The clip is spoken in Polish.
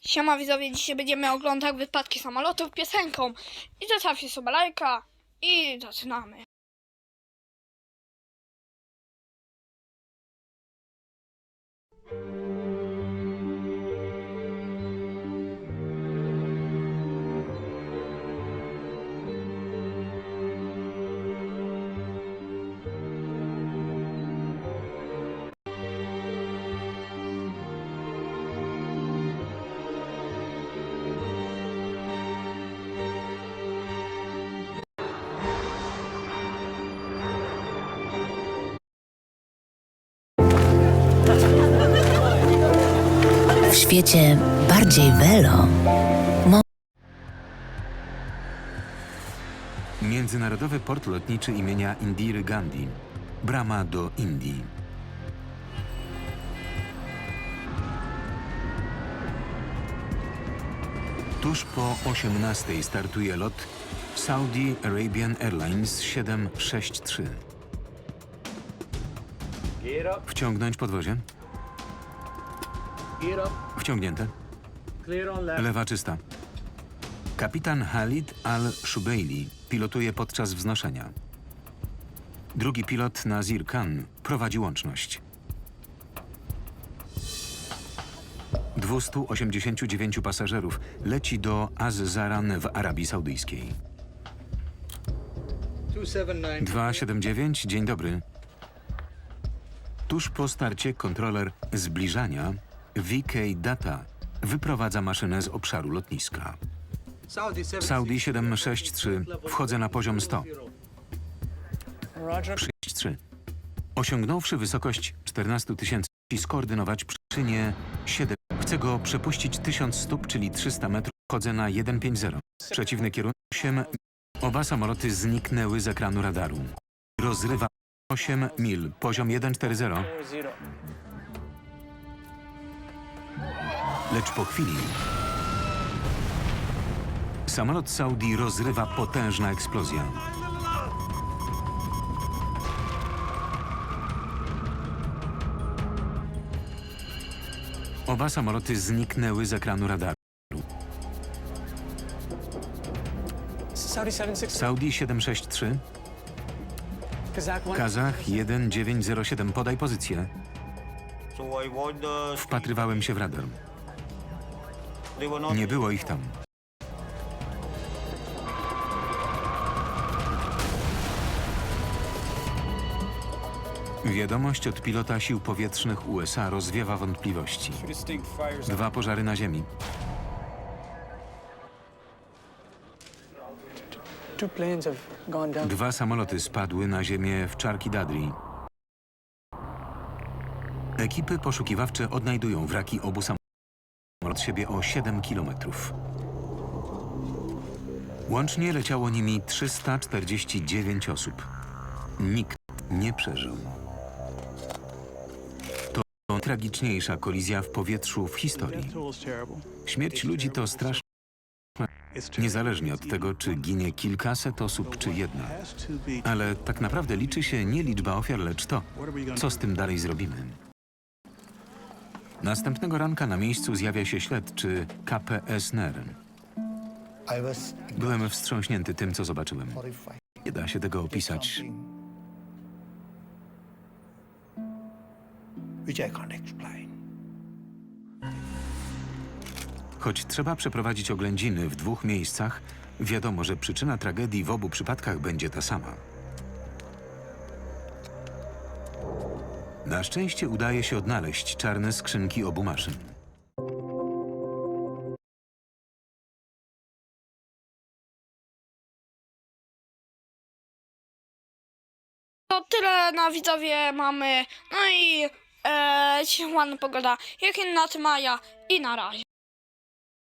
Siema widzowie, dzisiaj będziemy oglądać wypadki samolotów piosenką. I zostawcie sobie lajka i zaczynamy. Świecie bardziej welo Międzynarodowy port lotniczy imienia Indiry Gandhi. Brama do Indii. Tuż po 18 startuje lot Saudi Arabian Airlines 763. Gear up, Wciągnąć podwozie. Wciągnięte. Lewa czysta. Kapitan Halid al-Shubeili pilotuje podczas wznoszenia. Drugi pilot Nazir Khan prowadzi łączność. 289 pasażerów leci do Az-Zaran w Arabii Saudyjskiej. 279. 279, dzień dobry. Tuż po starcie kontroler zbliżania VK Data wyprowadza maszynę z obszaru lotniska. Saudi 7. Saudi 763, wchodzę na poziom 100. Roger. 63. Osiągnąwszy wysokość 14 tysięcy, skoordynować przyczynie 7. Chcę go przepuścić 1000 stóp, czyli 300 metrów. Wchodzę na 150. Przeciwny kierunek 8. Oba samoloty zniknęły z ekranu radaru. Rozrywa 8 mil, poziom 140. Lecz po chwili samolot Saudi rozrywa potężna eksplozja. Oba samoloty zniknęły z ekranu radaru. Saudi 76. Saudi 763, Kazakh 1. Kazach 1907. Podaj pozycję. The. Wpatrywałem się w radar. Nie było ich tam. Wiadomość od pilota sił powietrznych USA rozwiewa wątpliwości. Dwa pożary na ziemi. Dwa samoloty spadły na ziemię w Czarki Dadri. Ekipy poszukiwawcze odnajdują wraki obu samolotów od siebie o 7 kilometrów. Łącznie leciało nimi 349 osób. Nikt nie przeżył. To tragiczniejsza kolizja w powietrzu w historii. Śmierć ludzi to straszna, niezależnie od tego, czy ginie kilkaset osób, czy jedna. Ale tak naprawdę liczy się nie liczba ofiar, lecz to, co z tym dalej zrobimy. Następnego ranka na miejscu zjawia się śledczy KPS NER. I was Byłem wstrząśnięty tym, co zobaczyłem. Nie da się tego opisać. Choć trzeba przeprowadzić oględziny w dwóch miejscach, wiadomo, że przyczyna tragedii w obu przypadkach będzie ta sama. Na szczęście udaje się odnaleźć czarne skrzynki obu maszyn. To tyle na widzowie mamy. No i e, ładna pogoda. Jak na maja. I na razie.